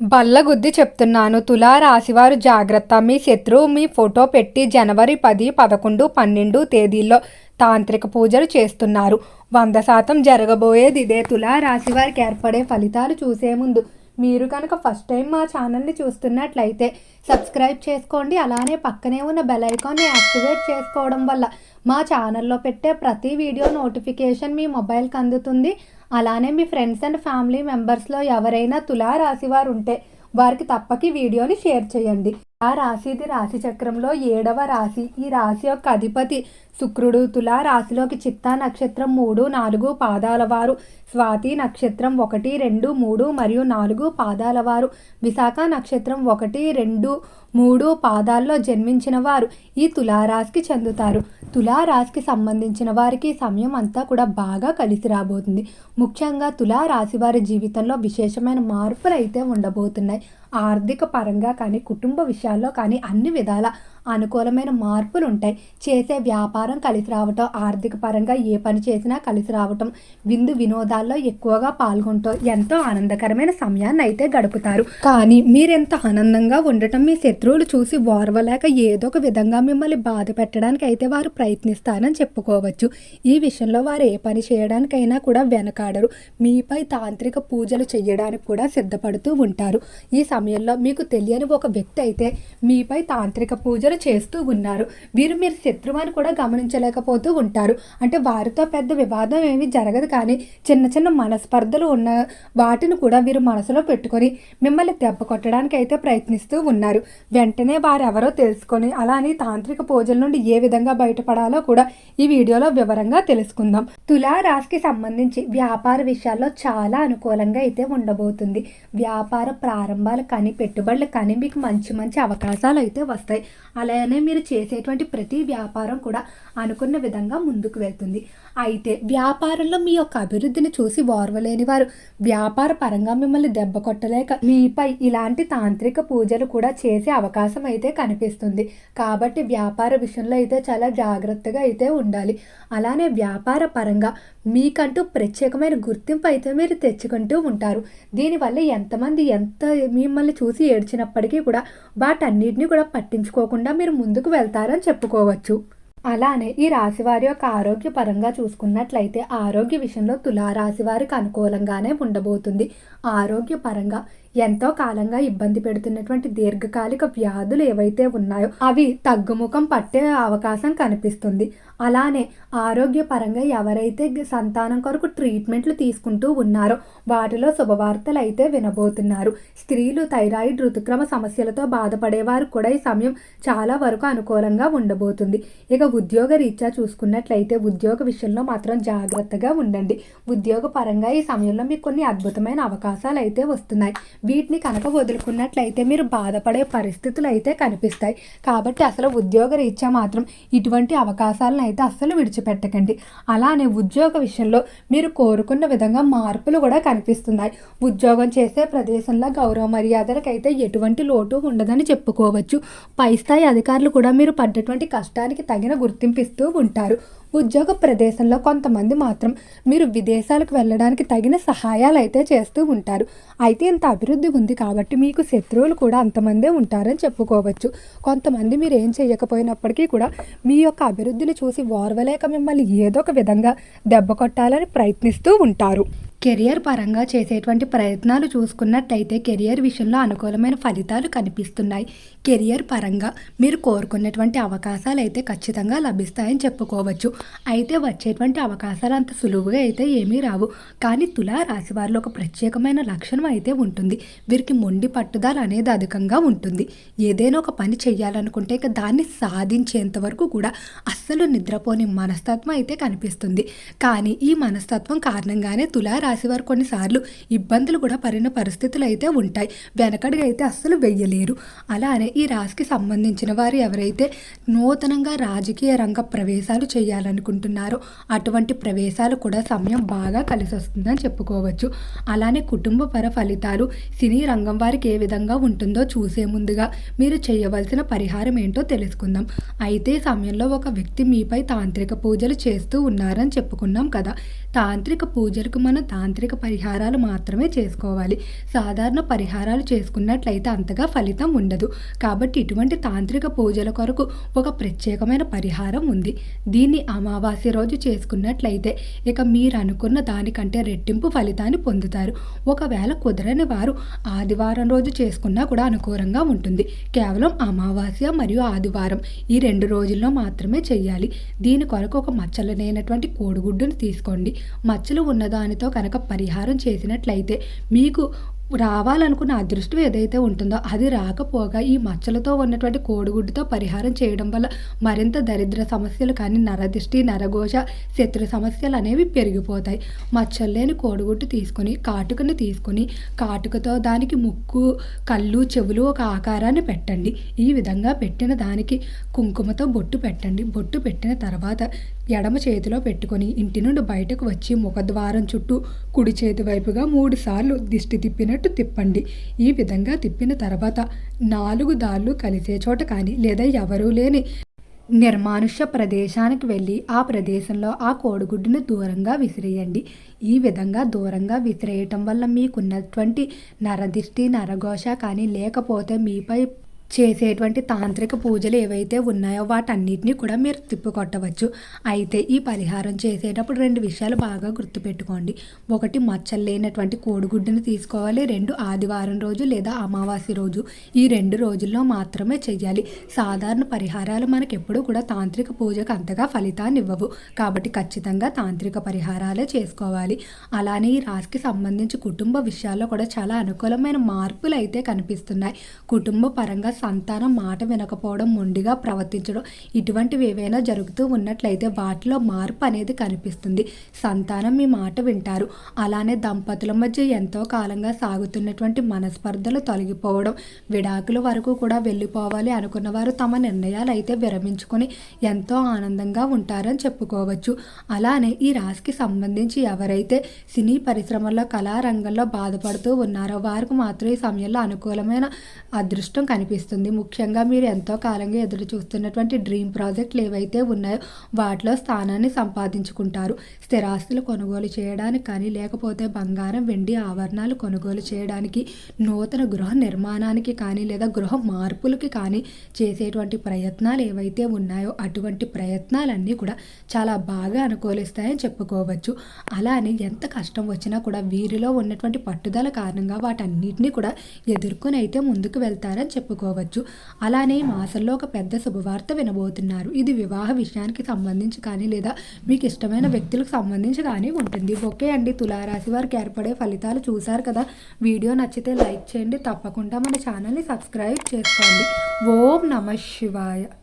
బల్లగుద్ది చెప్తున్నాను. తులా రాశివారు జాగ్రత్త. మీ శత్రువు మీ ఫోటో పెట్టి జనవరి పది పదకొండు పన్నెండు తేదీల్లో తాంత్రిక పూజలు చేస్తున్నారు. వంద శాతం జరగబోయేది ఇదే. తులా రాశివారికి ఏర్పడే ఫలితాలు చూసే ముందు మీరు కనుక ఫస్ట్ టైం మా ఛానల్ని చూస్తున్నట్లయితే సబ్స్క్రైబ్ చేసుకోండి. అలానే పక్కనే ఉన్న బెల్ ఐకాన్ని యాక్టివేట్ చేసుకోవడం వల్ల మా ఛానల్లో పెట్టే ప్రతి వీడియో నోటిఫికేషన్ మీ మొబైల్కి అందుతుంది. అలానే మీ ఫ్రెండ్స్ అండ్ ఫ్యామిలీ మెంబర్స్లో ఎవరైనా తులా రాశివారు ఉంటే వారికి తప్పక వీడియోని షేర్ చేయండి. ఆ రాశిది రాశి చక్రంలో ఏడవ రాశి. ఈ రాశి యొక్క అధిపతి శుక్రుడు తులా రాశిలోకి చిత్తా నక్షత్రం మూడు నాలుగు పాదాల వారు. స్వాతి నక్షత్రం ఒకటి రెండు మూడు మరియు నాలుగు పాదాల వారు. విశాఖ నక్షత్రం ఒకటి రెండు మూడు పాదాల్లో జన్మించిన వారు ఈ తులారాశికి చెందుతారు. తులారాశికి సంబంధించిన వారికి సమయం అంతా కూడా బాగా కలిసి రాబోతుంది. ముఖ్యంగా తులారాశి వారి జీవితంలో విశేషమైన మార్పులు అయితే ఉండబోతున్నాయి. ఆర్థిక పరంగా కానీ కుటుంబ విషయాల్లో కానీ అన్ని విధాల అనుకూలమైన మార్పులు ఉంటాయి చేసే వ్యాపారం కలిసి రావటం ఆర్థిక పరంగా ఏ పని చేసినా కలిసి రావటం విందు వినోదాల్లో ఎక్కువగా పాల్గొంటూ ఎంతో ఆనందకరమైన సమయాన్ని అయితే గడుపుతారు. కానీ మీరెంత ఆనందంగా ఉండటం మీ శత్రువులు చూసి ఓర్వలేక ఏదో ఒక విధంగా మిమ్మల్ని బాధ పెట్టడానికి అయితే వారు ప్రయత్నిస్తారని చెప్పుకోవచ్చు. ఈ విషయంలో వారు ఏ పని చేయడానికైనా కూడా వెనకాడరు. మీపై తాంత్రిక పూజలు చేయడానికి కూడా సిద్ధపడుతూ ఉంటారు. ఈ సమయంలో మీకు తెలియని ఒక వ్యక్తి అయితే మీపై తాంత్రిక పూజలు చేస్తూ ఉన్నారు. వీరు మీరు శత్రువు అని కూడా గమనించలేకపోతూ ఉంటారు. అంటే వారితో పెద్ద వివాదం ఏమీ జరగదు కానీ చిన్న చిన్న మనస్పర్ధలు ఉన్న వాటిని కూడా వీరు మనసులో పెట్టుకొని మిమ్మల్ని దెబ్బ కొట్టడానికి అయితే ప్రయత్నిస్తూ ఉన్నారు. వెంటనే వారెవరో తెలుసుకొని అలానే తాంత్రిక పూజల నుండి ఏ విధంగా బయటపడాలో కూడా ఈ వీడియోలో వివరంగా తెలుసుకుందాం. తులా రాశికి సంబంధించి వ్యాపార విషయాల్లో చాలా అనుకూలంగా అయితే ఉండబోతుంది. వ్యాపార ప్రారంభాలు కానీ పెట్టుబడులు కానీ మీకు మంచి మంచి అవకాశాలు అయితే వస్తాయి. అలానే మీరు చేసేటువంటి ప్రతి వ్యాపారం కూడా అనుకున్న విధంగా ముందుకు వెళ్తుంది. అయితే వ్యాపారంలో మీ యొక్క అభివృద్ధిని చూసి ఓర్వలేని వారు వ్యాపార పరంగా మిమ్మల్ని దెబ్బ కొట్టలేక మీపై ఇలాంటి తాంత్రిక పూజలు కూడా చేసే అవకాశం అయితే కనిపిస్తుంది. కాబట్టి వ్యాపార విషయంలో అయితే చాలా జాగ్రత్తగా అయితే ఉండాలి. అలానే వ్యాపార పరంగా మీకంటూ ప్రత్యేకమైన గుర్తింపు అయితే మీరు తెచ్చుకుంటూ ఉంటారు. దీనివల్ల ఎంతమంది ఎంత మిమ్మల్ని చూసి ఏడ్చినప్పటికీ కూడా వాటన్నిటిని కూడా పట్టించుకోకుండా మీరు ముందుకు వెళ్తారని చెప్పుకోవచ్చు. అలానే ఈ రాశి వారి యొక్క ఆరోగ్య పరంగా చూసుకున్నట్లయితే ఆరోగ్య విషయంలో తులారాశి వారికి అనుకూలంగానే ఉండబోతుంది. ఆరోగ్య పరంగా ఎంతో కాలంగా ఇబ్బంది పెడుతున్నటువంటి దీర్ఘకాలిక వ్యాధులు ఏవైతే ఉన్నాయో అవి తగ్గుముఖం పట్టే అవకాశం కనిపిస్తుంది. అలానే ఆరోగ్యపరంగా ఎవరైతే సంతానం కొరకు ట్రీట్మెంట్లు తీసుకుంటూ ఉన్నారో వాటిలో శుభవార్తలు అయితే వినబోతున్నారు. స్త్రీలు థైరాయిడ్ ఋతుక్రమ సమస్యలతో బాధపడేవారు కూడా ఈ సమయం చాలా వరకు అనుకూలంగా ఉండబోతుంది. ఇక ఉద్యోగ రీత్యా చూసుకున్నట్లయితే ఉద్యోగ విషయంలో మాత్రం జాగ్రత్తగా ఉండండి. ఉద్యోగపరంగా ఈ సమయంలో మీకు కొన్ని అద్భుతమైన అవకాశాలు అయితే వస్తున్నాయి. వీటిని కనుక వదులుకున్నట్లయితే మీరు బాధపడే పరిస్థితులు అయితే కనిపిస్తాయి. కాబట్టి అసలు ఉద్యోగ రీత్యా మాత్రం ఇటువంటి అవకాశాలను అయితే అస్సలు విడిచిపెట్టకండి. అలానే ఉద్యోగ విషయంలో మీరు కోరుకున్న విధంగా మార్పులు కూడా కనిపిస్తున్నాయి. ఉద్యోగం చేసే ప్రదేశంలో గౌరవ మర్యాదలకు అయితే ఎటువంటి లోటు ఉండదని చెప్పుకోవచ్చు. పై స్థాయి అధికారులు కూడా మీరు పడ్డటువంటి కష్టానికి తగిన గుర్తింపు ఇస్తూ ఉంటారు. ఉద్యోగ ప్రదేశంలో కొంతమంది మాత్రం మీరు విదేశాలకు వెళ్ళడానికి తగిన సహాయాలు అయితే చేస్తూ ఉంటారు. అయితే ఇంత అభివృద్ధి ఉంది కాబట్టి మీకు శత్రువులు కూడా అంతమందే ఉంటారని చెప్పుకోవచ్చు. కొంతమంది మీరు ఏం చేయకపోయినప్పటికీ కూడా మీ యొక్క అభివృద్ధిని చూసి ఓర్వలేక మిమ్మల్ని ఏదో ఒక విధంగా దెబ్బ కొట్టాలని ప్రయత్నిస్తూ ఉంటారు. కెరియర్ పరంగా చేసేటువంటి ప్రయత్నాలు చూసుకున్నట్టయితే కెరియర్ విషయంలో అనుకూలమైన ఫలితాలు కనిపిస్తున్నాయి. కెరియర్ పరంగా మీరు కోరుకున్నటువంటి అవకాశాలు అయితే ఖచ్చితంగా లభిస్తాయని చెప్పుకోవచ్చు. అయితే వచ్చేటువంటి అవకాశాలు అంత సులువుగా అయితే ఏమీ రావు. కానీ తులా రాశి వారిలో ఒక ప్రత్యేకమైన లక్షణం అయితే ఉంటుంది. వీరికి మొండి పట్టుదల అనేది అధికంగా ఉంటుంది. ఏదైనా ఒక పని చేయాలనుకుంటే ఇక దాన్ని సాధించేంత వరకు కూడా అస్సలు నిద్రపోని మనస్తత్వం అయితే కనిపిస్తుంది. కానీ ఈ మనస్తత్వం కారణంగానే తులా రాశి వారు కొన్నిసార్లు ఇబ్బందులు కూడా పడిన పరిస్థితులు అయితే ఉంటాయి. వెనకడిగా అయితే అస్సలు వెయ్యలేరు అలానే ఈ రాశికి సంబంధించిన వారు ఎవరైతే నూతనంగా రాజకీయ రంగ ప్రవేశాలు చేయాలనుకుంటున్నారో అటువంటి ప్రవేశాలు కూడా సమయం బాగా కలిసి వస్తుందని చెప్పుకోవచ్చు. అలానే కుటుంబ పర ఫలితాలు సినీ రంగం వారికి ఏ విధంగా ఉంటుందో చూసే ముందుగా మీరు చేయవలసిన పరిహారం ఏంటో తెలుసుకుందాం. అయితే సమయంలో ఒక వ్యక్తి మీపై తాంత్రిక పూజలు చేస్తూ ఉన్నారని చెప్పుకున్నాం కదా. తాంత్రిక పూజలకు మనం తాంత్రిక పరిహారాలు మాత్రమే చేసుకోవాలి. సాధారణ పరిహారాలు చేసుకున్నట్లయితే అంతగా ఫలితం ఉండదు. కాబట్టి ఇటువంటి తాంత్రిక పూజల కొరకు ఒక ప్రత్యేకమైన పరిహారం ఉంది. దీన్ని అమావాస్య రోజు చేసుకున్నట్లయితే ఇక మీరు అనుకున్న దానికంటే రెట్టింపు ఫలితాన్ని పొందుతారు. ఒకవేళ కుదరని వారు ఆదివారం రోజు చేసుకున్నా కూడా అనుకూలంగా ఉంటుంది. కేవలం అమావాస్య మరియు ఆదివారం ఈ రెండు రోజుల్లో మాత్రమే చేయాలి. దీని కొరకు ఒక మచ్చలు లేనటువంటి కోడిగుడ్డును తీసుకోండి. మచ్చలు ఉన్నదానితో కనుక పరిహారం చేసినట్లయితే మీకు రావాలనుకున్న అదృష్టం ఏదైతే ఉంటుందో అది రాకపోగా ఈ మచ్చలతో ఉన్నటువంటి కోడిగుడ్డుతో పరిహారం చేయడం వల్ల మరింత దరిద్ర సమస్యలు కానీ నరదిష్టి నరఘోష శత్రు సమస్యలు అనేవి పెరిగిపోతాయి. మచ్చలు లేని కోడిగుడ్డు తీసుకొని కాటుకను తీసుకొని కాటుకతో దానికి ముక్కు కళ్ళు చెవులు ఒక ఆకారాన్ని పెట్టండి. ఈ విధంగా పెట్టిన దానికి కుంకుమతో బొట్టు పెట్టండి. బొట్టు పెట్టిన తర్వాత ఎడమ చేతిలో పెట్టుకొని ఇంటి నుండి బయటకు వచ్చి ముఖద్వారం చుట్టూ కుడి చేతి వైపుగా మూడు సార్లు దిష్టి తిప్పినట్టు తిప్పండి. ఈ విధంగా తిప్పిన తర్వాత నాలుగు దాళ్ళు కలిసే చోట కానీ లేదా ఎవరూ లేని నిర్మానుష్య ప్రదేశానికి వెళ్ళి ఆ ప్రదేశంలో ఆ కోడిగుడ్డును దూరంగా విసిరేయండి. ఈ విధంగా దూరంగా విసిరేయటం వల్ల మీకున్నటువంటి నరదిష్టి నరఘోష కానీ లేకపోతే మీపై చేసేటువంటి తాంత్రిక పూజలు ఏవైతే ఉన్నాయో వాటన్నిటిని కూడా మీరు తిప్పికొట్టవచ్చు. అయితే ఈ పరిహారం చేసేటప్పుడు రెండు విషయాలు బాగా గుర్తుపెట్టుకోండి. ఒకటి మచ్చలు లేనటువంటి కోడిగుడ్డుని తీసుకోవాలి. రెండు ఆదివారం రోజు లేదా అమావాస్య రోజు. ఈ రెండు రోజుల్లో మాత్రమే చెయ్యాలి. సాధారణ పరిహారాలు మనకి ఎప్పుడూ కూడా తాంత్రిక పూజకు అంతగా ఫలితాన్ని ఇవ్వవు. కాబట్టి ఖచ్చితంగా తాంత్రిక పరిహారాలే చేసుకోవాలి. అలానే ఈ రాశికి సంబంధించి కుటుంబ విషయాల్లో కూడా చాలా అనుకూలమైన మార్పులు అయితే కనిపిస్తున్నాయి. కుటుంబ పరంగా సంతానం మాట వినకపోవడం మొండిగా ప్రవర్తించడం ఇటువంటివి ఏవైనా జరుగుతూ ఉన్నట్లయితే వాటిలో మార్పు అనేది కనిపిస్తుంది. సంతానం మీ మాట వింటారు. అలానే దంపతుల మధ్య ఎంతో కాలంగా సాగుతున్నటువంటి మనస్పర్ధలు తొలగిపోవడం విడాకుల వరకు కూడా వెళ్ళిపోవాలి అనుకున్న వారు తమ నిర్ణయాలు అయితే విరమించుకొని ఎంతో ఆనందంగా ఉంటారని చెప్పుకోవచ్చు. అలానే ఈ రాశికి సంబంధించి ఎవరైతే సినీ పరిశ్రమల్లో కళారంగంలో బాధపడుతూ ఉన్నారో వారికి మాత్రం ఈ సమయంలో అనుకూలమైన అదృష్టం కనిపిస్తుంది. ముఖ్యంగా మీరు ఎంతో కాలంగా ఎదురు చూస్తున్నటువంటి డ్రీమ్ ప్రాజెక్టులు ఏవైతే ఉన్నాయో వాటిలో స్థానాన్ని సంపాదించుకుంటారు. స్థిరాస్తులు కొనుగోలు చేయడానికి కానీ లేకపోతే బంగారం వెండి ఆభరణాలు కొనుగోలు చేయడానికి నూతన గృహ నిర్మాణానికి కానీ లేదా గృహ మార్పులకి కానీ చేసేటువంటి ప్రయత్నాలు ఏవైతే ఉన్నాయో అటువంటి ప్రయత్నాలన్నీ కూడా చాలా బాగా అనుకూలిస్తాయని చెప్పుకోవచ్చు. అలానే ఎంత కష్టం వచ్చినా కూడా వీరిలో ఉన్నటువంటి పట్టుదల కారణంగా వాటన్నిటిని కూడా ఎదుర్కొని అయితే ముందుకు వెళ్తారని చెప్పుకోవచ్చు. అలానే ఈ మాసంలో ఒక పెద్ద శుభవార్త వినబోతున్నారు. ఇది వివాహ విషయానికి సంబంధించి కానీ లేదా మీకు ఇష్టమైన వ్యక్తులకు సంబంధించి కానీ ఉంటుంది. ఓకే అండి. తులారాశి వారికి ఏర్పడే ఫలితాలు చూశారు కదా? వీడియో నచ్చితే లైక్ చేయండి. తప్పకుండా మన ఛానల్ని సబ్స్క్రైబ్ చేసుకోండి. ఓం నమ శివాయ.